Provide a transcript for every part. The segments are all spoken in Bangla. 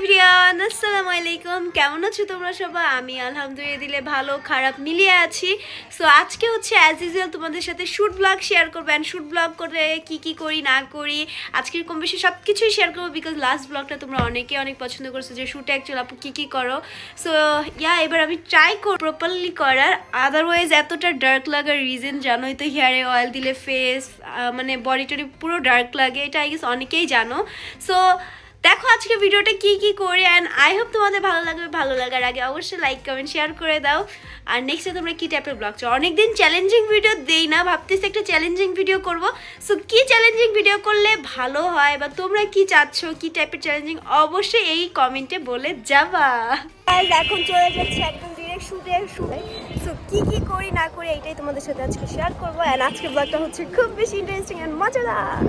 এভরিওয়ান, আসসালামু আলাইকুম। কেমন আছো তোমরা সবাই? আমি আলহামদুলিল্লাহ দিলে ভালো, খারাপ মিলিয়ে আছি। সো আজকে হচ্ছে অ্যাজ ইউজুয়াল তোমাদের সাথে শুট ব্লগ শেয়ার করব অ্যান্ড শুট ব্লগ করে কি কি করি, না করি, আজকের কম বেশি সব কিছুই শেয়ার করব বিকজ লাস্ট ব্লগটা তোমরা অনেকে অনেক পছন্দ করছ যে শুটে অ্যাকচুয়ালি আপু কী কী করো। সো ইয়া এবার আমি ট্রাই কর প্রপারলি করার। আদারওয়াইজ এতটা ডার্ক লাগার রিজন জানোই তো হেয়ারে অয়েল দিলে ফেস মানে বডি টডি পুরো ডার্ক লাগে। এটা আই গেস অনেকেই জানো। সো দেখো আজকে ভিডিওটা কি কি করি অ্যান্ড আই হোপ তোমাদের ভালো লাগবে, ভালো লাগার আগে অবশ্যই লাইক কমেন্ট শেয়ার করে দাও। আর নেক্সটে তোমরা কি টাইপের ব্লগ চাও? অনেকদিন চ্যালেঞ্জিং ভিডিও দেই না, ভাবতেছি একটা চ্যালেঞ্জিং ভিডিও করব। সো কি চ্যালেঞ্জিং ভিডিও করলে ভালো হয়, বা তোমরা কি চাচ্ছ, কি টাইপের চ্যালেঞ্জিং অবশ্যই এই কমেন্টে বলে যাবা। এখন চলে যাচ্ছে একদম ডিরেক্ট শুটে শুটে সো কি কি করি, না করি, এইটাই তোমাদের সাথে আজকে শেয়ার করব। অ্যান্ড আজকে ব্লগটা হচ্ছে খুব বেশি ইন্টারেস্টিং অ্যান্ড মজাদার।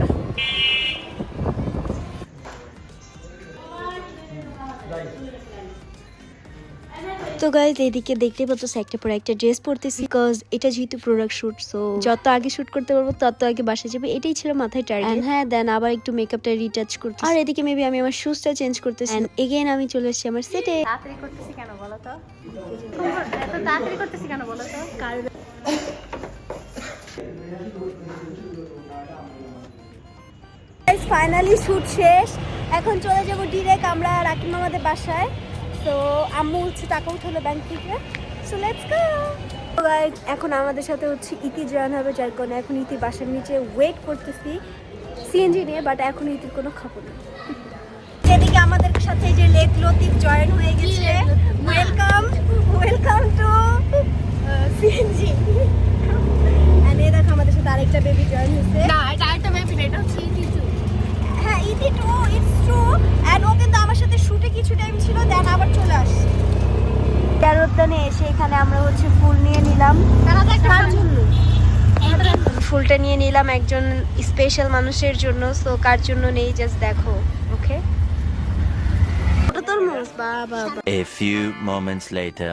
তো গাইজ এদিকে দেখতে পাচ্ছ একটা পর একটা ড্রেস পরতেছি। বিকজ এটা যেহেতু প্রোডাক্ট শুট সো যত আগে শুট করতে পারব তত আগে বাসা যাবে। এটাই ছিল মাথায় টার্গেট হ্যাঁ দেন আবার একটু মেকআপটা রিটাচ করতে আর এদিকে মেবি আমি আমার শুজটা চেঞ্জ করতেছি। এন্ড এগেইন আমি চলে এসেছি আমার সেটে তাড়াতাড়ি করতেছি কেন বলো তো? এত তাড়াতাড়ি করতেছি কেন বলো তো? ফাইনালি শুট শেষ। এখন চলে যাব ডিরেক্ট আমরা রাকিম আমাদের বাসায়। তো আম্মু হচ্ছে টাকা উঠালো ব্যাংক থেকে। সো লেটস গো এখন আমাদের সাথে হচ্ছে ইতি জয়েন হবে যার কারণে এখন ইতি বাসার নিচে ওয়েট করতেছি। সিএনজি নিয়ে বাট এখন ইতির কোনো খবর নেই। যেদিকে আমাদের সাথে যে লেট লতিফ জয়েন হয়ে গেছে। Welcome welcome to CNG and এই দেখো আমাদের সাথে আরেকটা বেবি জয়েন হয়েছে না এটা একটা বেবি না এটা হচ্ছে কিছু হ্যাঁ Iti too it's true and ও কিন্তু আমার সাথে শুটে কিছু টাইম ছিল দেন আবার চলে আসছে তেরোদ্দানে এসে এখানে আমরা হচ্ছে ফুল নিয়ে নিলাম। ফুলটা নিয়ে নিলাম একজন স্পেশাল মানুষের জন্য সো কার জন্য নেই জাস্ট দেখো ওকে A few moments later.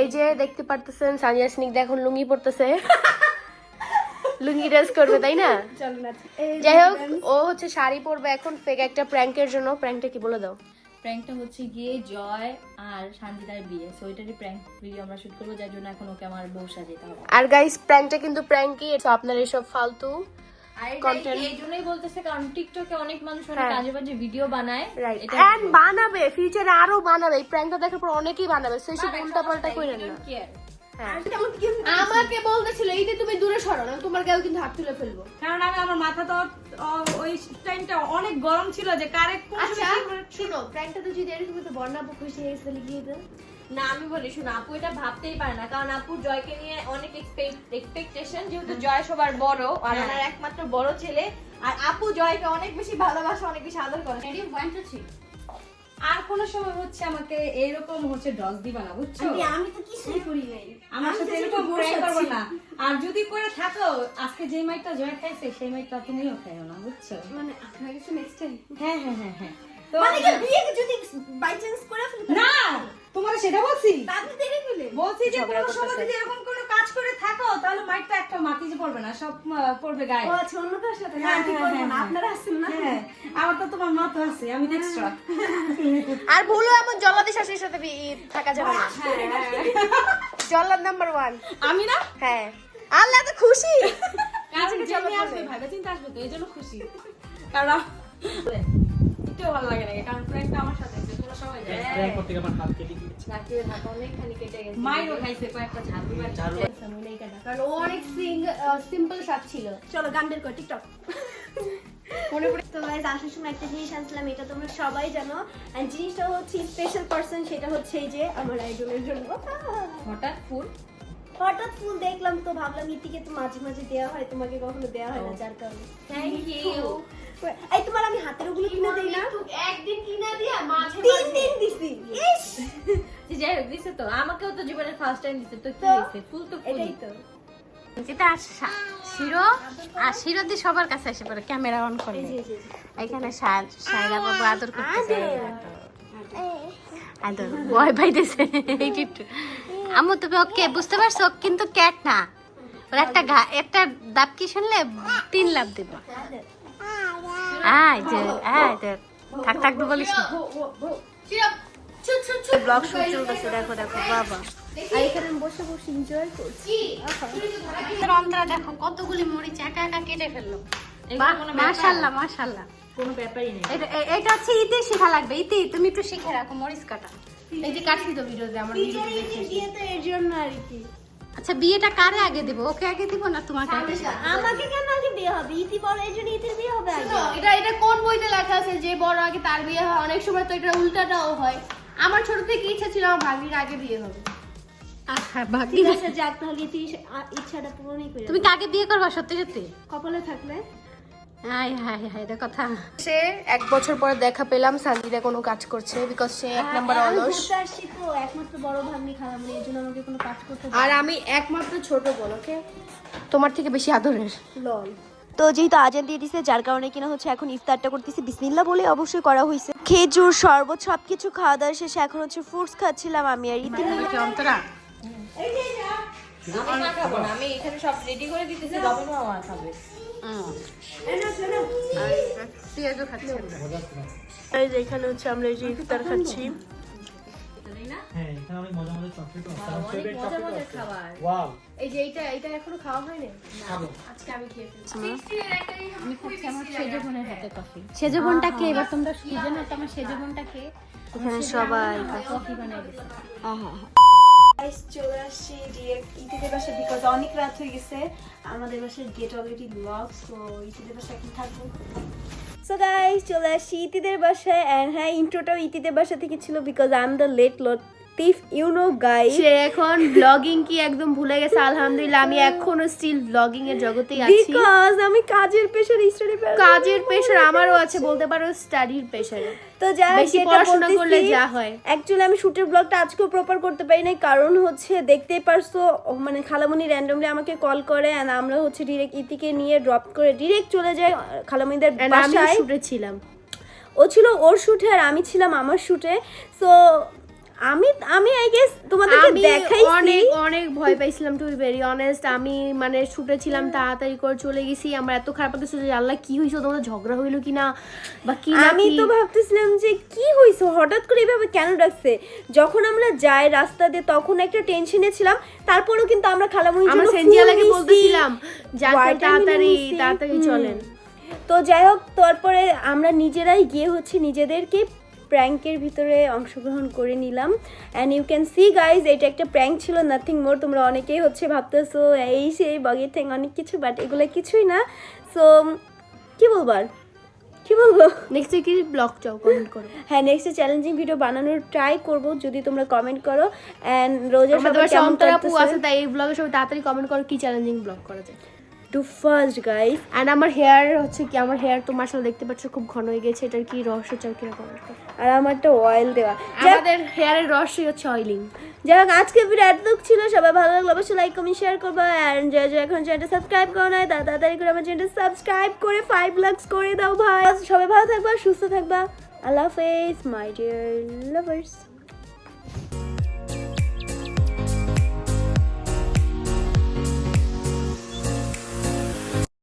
এই যে দেখতে পারতেছেন সানিয়া এখন লুঙ্গি পরতেছে। লুঙ্গি ড্রেস করবে তাই না? যাই হোক ও হচ্ছে শাড়ি পরবে এখন ফেক একটা প্র্যাঙ্কের জন্য। প্র্যাঙ্কটা কি বলে দাও? প্র্যাঙ্কটা হচ্ছে গিয়ে জয় আর সানজিদার বিয়ে। সো এটারই প্র্যাঙ্ক ভিডিও আমরা শুট করব যার জন্য এখন ওকে আমার বউ সাজাতে হবে। আর গাইস প্র্যাঙ্কটা কিন্তু প্র্যাঙ্কই আপনার এসব ফালতু আর এই জন্যই বলতেছে কারণ টিকটকে অনেক মানুষ অনেক হ্যাঁ। আজে বাজে ভিডিও বানায় এন্ড বানাবে ফিউচারে আরও বানাবে। এই প্র্যাঙ্কটা দেখার পর অনেকেই বানাবে সেই সব উল্টা পাল্টা করে না আমাকে বলতেছিল এই যে তুমি দূরে সরো না তোমার গায়ে কিন্তু হাত তুলে ফেলব। কারণ আমি আমার মাথা তো ওই টাইমটা অনেক গরম ছিল যে কারে আচ্ছা শুনো প্র্যাঙ্কটা তো যদি এরকম তো খুশি হয়ে গেছে লিখিয়ে দাও না আমি বলি শুনো আপু এটা ভাবতেই পারে না কারণ আপু জয়কে নিয়ে অনেক এক্সপেকটেশন যেহেতু জয় সবার বড় আর হ্যাঁ। ওনার একমাত্র বড় ছেলে আর আপু জয়কে অনেক বেশি ভালোবাসা অনেক বেশি আদর করে। আর কোন সময় হচ্ছে আমাকে এইরকম হচ্ছে ডস দিবা না বুঝছ? আমি তো কিছুই করি নাই। আমার সাথে এরকম প্র্যাঙ্ক করবে না। আর যদি করে থাকো আজকে যে মাইকটা জয় খাইছে সেই মাইকটা তুমিও খাইও না বুঝছ? মানে আপনার কাছে নেক্সট টাইম হ্যাঁ হ্যাঁ হ্যাঁ হ্যাঁ। তো মানে কি বিয়ে যদি বাই চান্স করে ফেলি না তোমার সেটা বলছি। তাহলে দেখে ফেলে বলছি যে কোনো সময় যদি এরকম কাজ করে থাকো তাহলে মাইকটা একটা মাটিতে পড়বে না সব পড়বে গায়ে। ও আচ্ছা অন্য কার সাথে? হ্যাঁ, হ্যাঁ ঠিক হ্যাঁ, করব না হ্যাঁ, আপনারা আসছেন না। হ্যাঁ আমার তো তোমার মত আছে আমি এক্সট্রা আর ভুলো এমন জল্লাদি শাশুড়ির সাথে থাকা যাবে না। জল্লাদ নাম্বার ওয়ান আমি না? হ্যাঁ। আল্লাহ তো খুশি। কারণ যে মেয়ে আসবে দেবে। চিন্তা আসবে তো এই জন্য খুশি। কারণ একটু ভালো লাগে না কারণ প্র্যাঙ্কটা আমার সাথে। জানো। করতে আমার হাত কেটে গিয়েছে। রাকিবের হাত অনেকখানি কেটে গেছে। মাইরও খাইছে কয়েকটা ঝাড়ু ঝাড়ু কারণ অনেক সিম্পল সাত ছিল। চলো গান বের কর টিকটক। মনে পড়ে তো গাইজ আসার সময় একটা জিনিস আনছিলাম এটা তোমরা সবাই জানো। আর জিনিসটা হচ্ছে স্পেশাল পার্সন সেটা হচ্ছে এই যে আমার আইডলের জন্য। হঠাৎ ফুল? হঠাৎ ফুল দেখলাম তো ভাবলাম ইতিকে তো মাঝে মাঝে দেওয়া হয় তোমাকে কখনো দেওয়া হয় না যার কারণে। থ্যাংক ইউ এই তোমার আমি হাতের ওগুলো কিনে দেই না? একদিন কিনা দিয়া মাঝে তিন দিন দিছি। ইস। যাই হোক দিছে তো। আমাকেও তো জীবনের ফার্স্ট টাইম দিছে তো কি তো? হয়েছে ফুল তো ফুলই। এটাই তো। যেটা শিরো? আর শিরো দিয়ে সবার কাছে এসে পড়ে ক্যামেরা অন জি। এখানে বাবু আদর করতেছে। আদর। ভয় পাইতেছে। একটু আমু তুমি ওকে বুঝতে পারছ? কিন্তু ক্যাট না। ওর একটা ঘা একটা দাপ কি শুনলে? তিন লাভ দিব। আয় যে আয় যে থাক থাক বলিস না। ব্লগ শুট চলতেছে দেখো দেখো বাবা। আর এখানে বসে বসে এনজয় করছি। অন্তরা দেখো কতগুলি মরিচ একা একা কেটে ফেলল। মাশাল্লাহ মাশাল্লাহ কোনো ব্যাপারই নেই। এটা এটা হচ্ছে ইতি শেখা লাগবে। ইতি তুমি একটু শিখে রাখো মরিচ কাটা। এই যে কাটছি তো ভিডিওতে আমার ভিডিওতে এর জন্য আর কি। আচ্ছা বিয়েটা কারে আগে দিব? ওকে আগে দিব না তোমাকে আগে আমাকে কেন আগে বিয়ে হবে? ইতি বড় এই জন্য ইতির বিয়ে হবে আগে। এটা এটা কোন বইতে লেখা আছে? যে বড় আগে তার বিয়ে হয় অনেক সময় তো এটা উল্টাটাও হয়। আমার ছোট থেকে ইচ্ছা ছিল আমার ভাগ্নির আগে বিয়ে হবে। আচ্ছা তুমি কাকে বিয়ে করবা সত্যি সত্যি? কপালে থাকলে। হাই হাই হাই এটা কথা সে এক বছর পর দেখা পেলাম সানজিদা কোনো কাজ করছে বিকজ সে এক নাম্বার আমি অলস। ঘুরতে আসছি তো একমাত্র বড় ভাগ্নি খালামণি এই জন্য আমাকে কোনো কাজ করতে আর আমি একমাত্র ছোট ওকে তোমার থেকে বেশি আদরের। লল। তো যেহেতু আজান দিয়ে দিছে যার কারণে কিনা হচ্ছে এখন ইফতারটা করতেছি। বিসমিল্লা বলে অবশ্যই করা হয়েছে। খেজুর শরবত সবকিছু খাওয়া দাওয়া শেষে এখন হচ্ছে ফ্রুটস খাচ্ছিলাম আমি আর ইতি আমি না খাব না আমি এখানে সব রেডি করে দিতেছি খাবে। এই যে এখানে হচ্ছে আমরা এই যে ইফতার খাচ্ছি। হ্যাঁ এখানে অনেক মজা মজা চকলেট খাবার। ওয়াও এই যে এইটা এইটা এখনও খাওয়া হয়নি? খাব। আজকে আমি খেয়ে ফেলছি। আমার সেজো বোনের হাতে কফি সেজো বোনটা কে? এবার তোমরা আমার সেজো বোনটা কে এখানে সবাই কফি বানাই চলে আসছি বাসা বিকজ অনেক রাত হয়ে গেছে। আমাদের বাসার গেট অলরেডি লক সো ইতিদের বাসা থাকব। সো গাইস চলে আসছি ইতিদের বাসায় অ্যান্ড হ্যাঁ ইন্ট্রোটাও ইতিদের বাসা থেকে ছিল because I am the late Latif you know guys সে এখন ব্লগিং কি একদম ভুলে গেছে আলহামদুলিল্লাহ আমি এখনও স্টিল ব্লগিং এর জগতেই আছি। বিকজ আমি কাজের পেশার স্টাডি কাজের প্রেশার আমারও আছে বলতে পারো স্টাডির প্রেশার তো হোক, বেশি পড়াশোনা করলে যা হয়। অ্যাকচুয়ালি আমি শুটের ব্লগটা আজকেও প্রপার করতে পারি নাই কারণ হচ্ছে দেখতেই পারছ মানে খালামণি র্যান্ডমলি আমাকে কল করে and আমরা হচ্ছে ডিরেক্ট ইতিকে নিয়ে ড্রপ করে ডিরেক্ট চলে যাই খালামণিদের বাসায়। শুটে ছিলাম। ও ছিল ওর শুটে আর আমি ছিলাম আমার শুটে সো আমি আমি আই গেস তোমাদেরকে আমি অনেক অনেক ভয় পাইছিলাম টু বি ভেরি অনেস্ট আমি মানে শুটে ছিলাম তাড়াতাড়ি করে চলে গেছি। আমার এত খারাপ লাগছে যে আল্লাহ কি হয়েছে তোমাদের ঝগড়া হইল কিনা? বা কি আমি তো ভাবতেছিলাম যে কি হয়েছে হঠাৎ করে এইভাবে কেন ডাকছে? যখন আমরা যাই রাস্তা দিয়ে তখন একটা টেনশনে ছিলাম। তারপরেও কিন্তু আমরা আমরা জন্য সেন্জিয়ালাকে ফুল বলতেছিলাম যাতে তাড়াতাড়ি তাড়াতাড়ি চলেন। তো যাই হোক তারপরে আমরা নিজেরাই গিয়ে হচ্ছে নিজেদেরকে প্র্যাঙ্কের ভিতরে অংশগ্রহণ করে নিলাম। And you can see guys এটা একটা প্র্যাঙ্ক ছিল নাথিং মোর তোমরা অনেকেই হচ্ছে ভাবতেছো এই সেই বগের থ্যাং অনেক কিছু বাট এগুলো কিছুই না। সো কি বলবার কি বলব? নেক্সট কি ব্লগ চাও কমেন্ট করো। হ্যাঁ নেক্সট চ্যালেঞ্জিং ভিডিও বানানোর ট্রাই করব যদি তোমরা কমেন্ট করো। অ্যান্ড রোজা আমাদের সবাই কেমন আছে তাই এই ব্লগে সবাই তাড়াতাড়ি কমেন্ট করো কি চ্যালেঞ্জিং ব্লগ করা যায়। টু ফার্স্ট গাইস অ্যান্ড আমার হেয়ার হচ্ছে কি আমার হেয়ার তোমার সাথে দেখতে পাচ্ছ খুব ঘন হয়ে গেছে এটার কি রহস্য চাও কিনা কমেন্ট করো। আর আমারটা অয়েল দেওয়া। আমাদের হেয়ারের রহস্যই হচ্ছে অয়েলিং যাই হোক আজকে ভিডিও এতটুক ছিল সবাই ভালো লাগল অবশ্যই লাইক কমেন্ট শেয়ার করব। অ্যান্ড যে যে এখন চ্যানেলটা সাবস্ক্রাইব করো না তা তাড়াতাড়ি করে আমার চ্যানেলটা সাবস্ক্রাইব করে ফাইভ লাক্স করে দাও ভাই। সবাই ভালো থাকবা সুস্থ থাকবা। আল্লাহ হাফেজ মাই ডিয়ার লাভার্স